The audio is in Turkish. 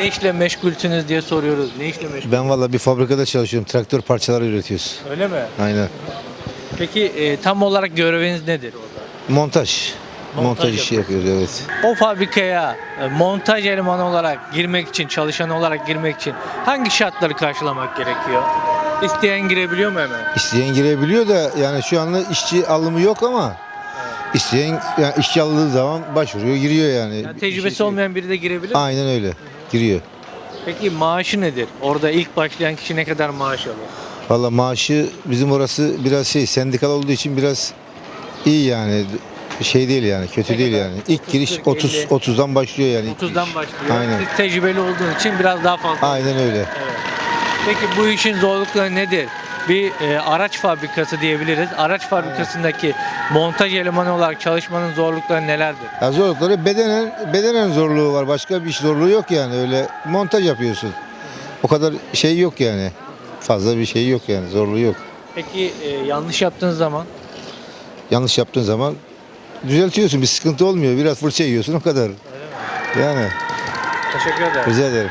Ne işle meşgulsünüz diye soruyoruz. Ne işle meşgul? Ben valla bir fabrikada çalışıyorum. Traktör parçaları üretiyoruz. Öyle mi? Aynen. Peki e, tam olarak göreviniz nedir orada? Montaj. Montaj Montaj, işi yapıyoruz evet. O fabrikaya e, montaj elemanı olarak girmek için, çalışan olarak girmek için hangi şartları karşılamak gerekiyor? İsteyen girebiliyor mu hemen? İsteyen girebiliyor da yani şu anda işçi alımı yok ama isteyen yani işçi aldığı zaman başvuruyor giriyor yani. Yani tecrübesi Şey- olmayan biri de girebilir mi? Aynen öyle. Giriyor. Peki maaşı nedir? Orada ilk başlayan kişi ne kadar maaş alıyor? Valla maaşı bizim orası biraz şey sendikal olduğu için biraz iyi yani. Şey değil yani kötü Ne değil kadar? yani. İlk 30, giriş 40, 30 50. 30'dan başlıyor yani. ilk 30'dan giriş. başlıyor. Aynen. Siz tecrübeli olduğun için biraz daha fazla. Aynen öyle. Evet. Peki bu işin zorlukları nedir? Bir e, araç fabrikası diyebiliriz. Araç fabrikasındaki montaj elemanı olarak çalışmanın zorlukları nelerdir? Ya zorlukları bedenen bedenen zorluğu var. Başka bir zorluğu yok yani. Öyle montaj yapıyorsun. O kadar şey yok yani. Fazla bir şey yok yani. Zorluğu yok. Peki e, yanlış yaptığınız zaman Yanlış yaptığın zaman düzeltiyorsun. Bir sıkıntı olmuyor. Biraz fırça yiyorsun o kadar. Yani teşekkür ederim. rica ederim.